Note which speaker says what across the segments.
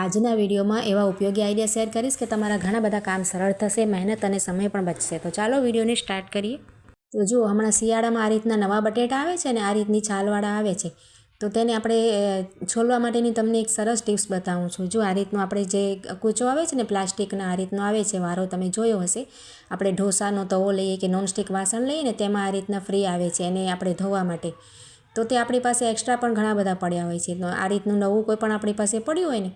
Speaker 1: આજના વિડીયોમાં એવા ઉપયોગી આઈડિયા શેર કરીશ કે તમારા ઘણા બધા કામ સરળ થશે, મહેનત અને સમય પણ બચશે. તો ચાલો વિડીયોને સ્ટાર્ટ કરીએ. તો જુઓ, હમણાં શિયાળામાં આ રીતના નવા બટેટા આવે છે ને આ રીતની છાલવાળા આવે છે. તો તેને આપણે છોલવા માટેની તમને એક સરસ ટિપ્સ બતાવું છું. જો આ રીતનું આપણે જે કૂચો આવે છે ને પ્લાસ્ટિકના, આ રીતનો આવે છે. વારો તમે જોયો હશે. આપણે ઢોસાનો તવો લઈએ કે નોનસ્ટિક વાસણ લઈએ ને તેમાં આ રીતના ફ્રી આવે છે એને આપણે ધોવા માટે. તો તે આપણી પાસે એક્સ્ટ્રા પણ ઘણા બધા પડ્યા હોય છે. આ રીતનું નવું કોઈ પણ આપણી પાસે પડ્યું હોય ને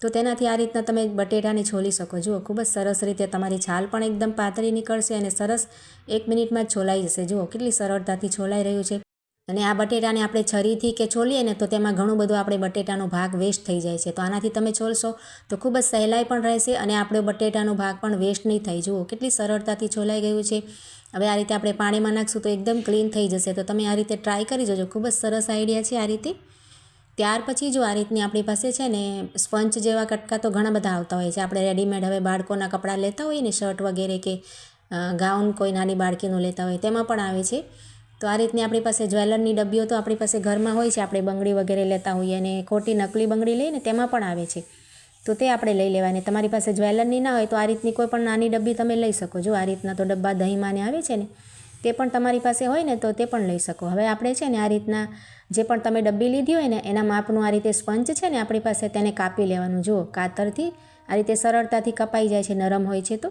Speaker 1: તો તેનાથી આ રીતના તમે બટેટાને છોલી શકો. જુઓ, ખૂબ જ સરસ રીતે તમારી છાલ પણ એકદમ પાતળી નીકળશે અને સરસ એક મિનિટમાં જ છોલાઈ જશે. જુઓ, કેટલી સરળતાથી છોલાઈ રહ્યું છે. અને આ બટેટાને આપણે છરીથી કે છોલીએ ને તો તેમાં ઘણું બધું આપણે બટેટાનો ભાગ વેસ્ટ થઈ જાય છે. તો આનાથી તમે છોલશો તો ખૂબ જ સહેલાઈ પણ રહેશે અને આપણે બટેટાનો ભાગ પણ વેસ્ટ નહીં થાય. જુઓ, કેટલી સરળતાથી છોલાઈ ગયું છે. હવે આ રીતે આપણે પાણીમાં નાખશું તો એકદમ ક્લીન થઈ જશે. તો તમે આ રીતે ટ્રાય કરી જોજો. ખૂબ જ સરસ આઈડિયા છે આ રીતે. ત્યાર પછી જો આ રીતની આપણી પાસે છે ને સ્પંચ જેવા કટકા તો ઘણા બધા આવતા હોય છે. આપણે રેડીમેડ હવે બાળકોના કપડાં લેતા હોઈએ ને શર્ટ વગેરે કે ગાઉન કોઈ નાની બાળકીનું લેતા હોય તેમાં પણ આવે છે. તો આ રીતની આપણી પાસે જ્વેલરની ડબ્બીઓ તો આપણી પાસે ઘરમાં હોય છે. આપણે બંગડી વગેરે લેતા હોઈએ અને ખોટી નકલી બંગડી લઈને તેમાં પણ આવે છે. તો તે આપણે લઈ લેવાની. તમારી પાસે જ્વેલરની ના હોય તો આ રીતની કોઈ પણ નાની ડબ્બી તમે લઈ શકો. જો આ રીતના તો ડબ્બા દહીંમાંને આવે છે ને. તે પણ તમારી પાસે હોય ને તો તે પણ લઈ શકો. હવે આપણે છે ને આ રીતના જે પણ તમે ડબ્બી લીધી હોય ને, એના માપનું આ રીતે સ્પંચ છે ને આપણી પાસે તેને કાપી લેવાનું. જુઓ, કાતરથી આ રીતે સરળતાથી કપાઈ જાય છે, નરમ હોય છે તો.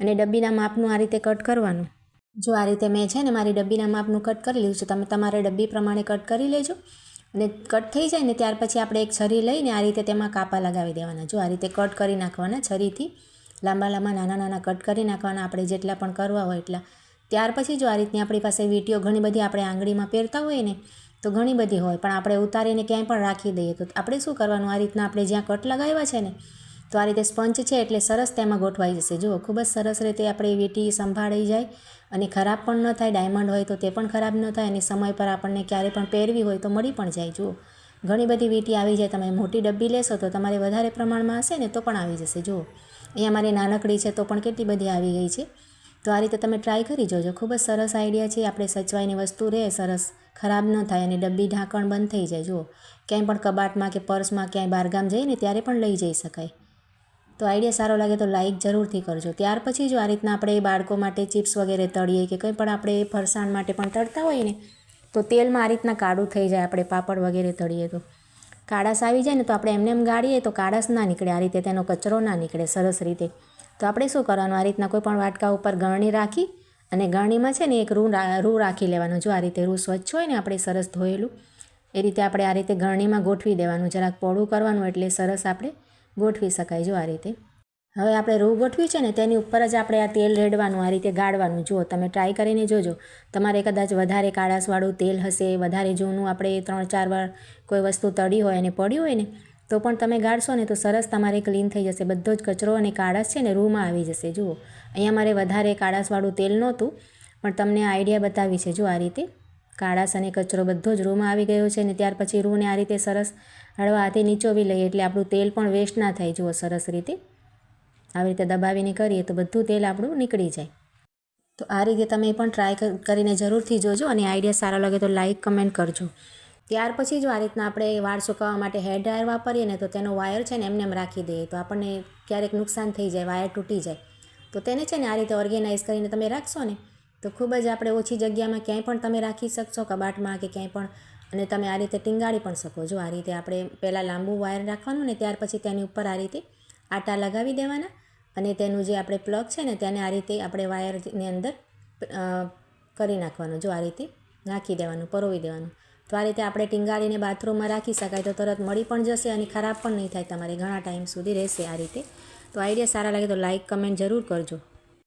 Speaker 1: અને ડબ્બીના માપનું આ રીતે કટ કરવાનું. જો આ રીતે મેં છે ને મારી ડબ્બીના માપનું કટ કરી લીધું છે, તમે તમારે ડબ્બી પ્રમાણે કટ કરી લેજો. અને કટ થઈ જાય ને ત્યાર પછી આપણે એક છરી લઈને આ રીતે તેમાં કાપા લગાવી દેવાના. જો આ રીતે કટ કરી નાખવાના છરીથી, લાંબા લાંબા નાના નાના કટ કરી નાખવાના, આપણે જેટલા પણ કરવા હોય એટલા. ત્યાર પછી જો આ રીતની આપણી પાસે વીંટીઓ ઘણી બધી આપણે આંગળીમાં પહેરતા હોઈએ ને, તો ઘણી બધી હોય. પણ આપણે ઉતારીને ક્યાંય પણ રાખી દઈએ તો આપણે શું કરવાનું? આ રીતના આપણે જ્યાં કટ લગાવ્યા છે ને, તો આ રીતે સ્પંચ છે એટલે સરસ તેમાં ગોઠવાઈ જશે. જુઓ, ખૂબ જ સરસ રીતે આપણે વીંટી સંભાળી જાય અને ખરાબ પણ ન થાય, ડાયમંડ હોય તો તે પણ ખરાબ ન થાય અને સમય પર આપણને ક્યારે પણ પહેરવી હોય તો મળી પણ જાય. જુઓ, ઘણી બધી વીંટી આવી જાય. તમે મોટી ડબ્બી લેશો તો તમારે વધારે પ્રમાણમાં હશે ને તો પણ આવી જશે. જુઓ, અહીંયા મારી નાનકડી છે તો પણ કેટલી બધી આવી ગઈ છે. તો આ રીતે તમે ટ્રાય કરી જોજો. ખૂબ જ સરસ આઈડિયા છે. આપણે સચવાઈની વસ્તુ રહે, સરસ ખરાબ ન થાય અને ડબ્બી ઢાંકણ બંધ થઈ જાય. જુઓ, ક્યાંય પણ કબાટમાં કે પર્સમાં ક્યાંય બહારગામ જઈને ત્યારે પણ લઈ જઈ શકાય. તો આઈડિયા સારો લાગે તો લાઇક જરૂરથી કરજો. ત્યાર પછી જો આ રીતના આપણે બાળકો માટે ચિપ્સ વગેરે તળીએ કે કંઈ પણ આપણે ફરસાણ માટે પણ તળતા હોઈએ ને, તો તેલમાં આ રીતના કાળું થઈ જાય આપણે પાપડ વગેરે તળીએ તો. કાળાશ આવી જાય ને તો આપણે એમને એમ ગાળીએ તો કાળાશ ના નીકળે. આ રીતે તેનો કચરો ના નીકળે સરસ રીતે. તો આપણે શું કરવાનું? આ રીતના કોઈ પણ વાટકા ઉપર ગરણી રાખી અને ગરણીમાં છે ને એક રૂ રા- રાખી લેવાનું. જો આ રીતે રૂ સ્વચ્છ હોય ને આપણે સરસ ધોયેલું, એ રીતે આપણે આ રીતે ગરણીમાં ગોઠવી દેવાનું. જરાક પોળું કરવાનું એટલે સરસ આપણે ગોઠવી શકાય. જો આ રીતે. હવે આપણે રૂ ગોઠવી છે ને તેની ઉપર જ આપણે આ તેલ રેડવાનું, આ રીતે ગાળવાનું. જુઓ, તમે ટ્રાય કરીને જોજો. તમારે કદાચ વધારે કાળાશવાળું તેલ હશે, વધારે જૂનું આપણે ત્રણ ચાર વાર કોઈ વસ્તુ તળી હોય અને પડ્યું હોય ને તો પણ તમે ગાળશો ને તો સરસ તમારે ક્લીન થઈ જશે. બધો જ કચરો અને કાળાશ છે ને રૂમાં આવી જશે. જુઓ, અહીંયા મારે વધારે કાળાશવાળું તેલ નહોતું, પણ તમને આઈડિયા બતાવી છે. જો આ રીતે કાળાશ અને કચરો બધો જ રૂમાં આવી ગયો છે ને ત્યાર પછી રૂને આ રીતે સરસ હળવા હાથે નીચોવી લઈએ એટલે આપણું તેલ પણ વેસ્ટ ના થાય. જુઓ, સરસ રીતે આવી રીતે દબાવીને કરીએ તો બધું તેલ આપણું નીકળી જાય. તો આ રીતે તમે પણ ટ્રાય કરીને જરૂરથી જોજો અને આઈડિયા સારા લાગે તો લાઇક કમેન્ટ કરજો. ત્યાર પછી જો આ રીતના આપણે વાળ સુકાવવા માટે હેર ડ્રાયર વાપરીએ ને તો તેનો વાયર છે ને એમને એમ રાખી દઈએ. તો આપણને ક્યારેક નુકસાન થઈ જાય, વાયર તૂટી જાય. તો તેને છે ને આ રીતે ઓર્ગેનાઇઝ કરીને તમે રાખશો ને, તો ખૂબ જ આપણે ઓછી જગ્યામાં ક્યાંય પણ તમે રાખી શકશો, કબાટમાં કે ક્યાંય પણ. અને તમે આ રીતે ટીંગાળી પણ શકો. જો આ રીતે આપણે પહેલાં લાંબુ વાયર રાખવાનું ને ત્યાર પછી તેની ઉપર આ રીતે આટા લગાવી દેવાના અને તેનું જે આપણે પ્લગ છે ને તેને આ રીતે આપણે વાયરની અંદર કરી નાખવાનું. જો આ રીતે નાખી દેવાનું, પરોવી દેવાનું. તો આ રીતે આપણે ટીંગાળીને બાથરૂમમાં રાખી શકાય તો તરત મળી પણ જશે અને ખરાબ પણ નહીં થાય તમારે ઘણા ટાઈમ સુધી રહેશે આ રીતે. તો આઈડિયા સારા લાગે તો લાઇક કમેન્ટ જરૂર કરજો.